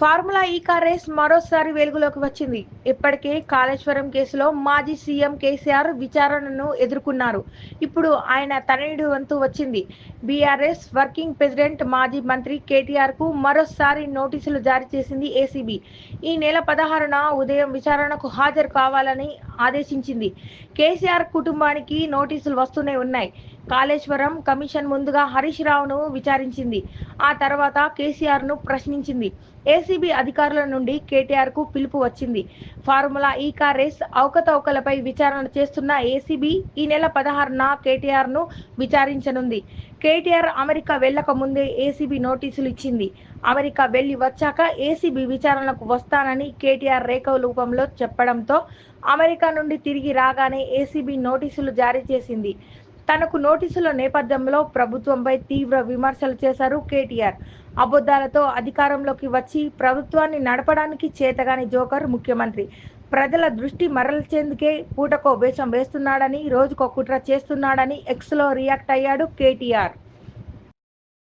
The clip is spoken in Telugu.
ఫార్ములా ఈ కార్ రేస్ మరోసారి వెలుగులోకి వచ్చింది. ఇప్పటికే కాళేశ్వరం కేసులో మాజీ సీఎం కేసీఆర్ విచారణను ఎదుర్కొన్నారు. ఇప్పుడు ఆయన తనయుడు వంతు వచ్చింది. బీఆర్ఎస్ వర్కింగ్ ప్రెసిడెంట్ మాజీ మంత్రి కేటీఆర్కు మరోసారి నోటీసులు జారీ చేసింది ఏసీబీ. ఈ నెల పదహారున ఉదయం విచారణకు హాజరు కావాలని ఆదేశించింది. కేసీఆర్ కుటుంబానికి నోటీసులు వస్తూనే ఉన్నాయి. కాళేశ్వరం కమిషన్ ముందుగా హరీష్ రావును విచారించింది. ఆ తర్వాత కేసీఆర్ను ప్రశ్నించింది. ఏసీబీ అధికారుల నుండి కేటీఆర్కు పిలుపు వచ్చింది. ఫార్ములా ఈ కార్ రేస్ అవకతవకలపై విచారణ చేస్తున్న ఏసీబీ ఈ నెల పదహారున కేటీఆర్ను విచారించనుంది. కేటీఆర్ అమెరికా వెళ్ళక ముందే ఏసీబీ నోటీసులు ఇచ్చింది. అమెరికా వెళ్ళి వచ్చాక ఏసీబీ విచారణకు వస్తానని కేటీఆర్ రేఖ రూపంలో చెప్పడంతో అమెరికా నుండి తిరిగి రాగానే ఏసీబీ నోటీసులు జారీ చేసింది. తనకు నోటీసుల నేపథ్యంలో ప్రభుత్వంపై తీవ్ర విమర్శలు చేశారు కేటీఆర్. అబద్ధాలతో అధికారంలోకి వచ్చి ప్రభుత్వాన్ని నడపడానికి చేతగాని జోకర్ ముఖ్యమంత్రి. ప్రజల దృష్టి మరల్చేందుకే పూటకో వేషం వేస్తున్నాడని రోజుకో కుట్ర చేస్తున్నాడని ఎక్స్లో రియాక్ట్ అయ్యాడు కేటీఆర్.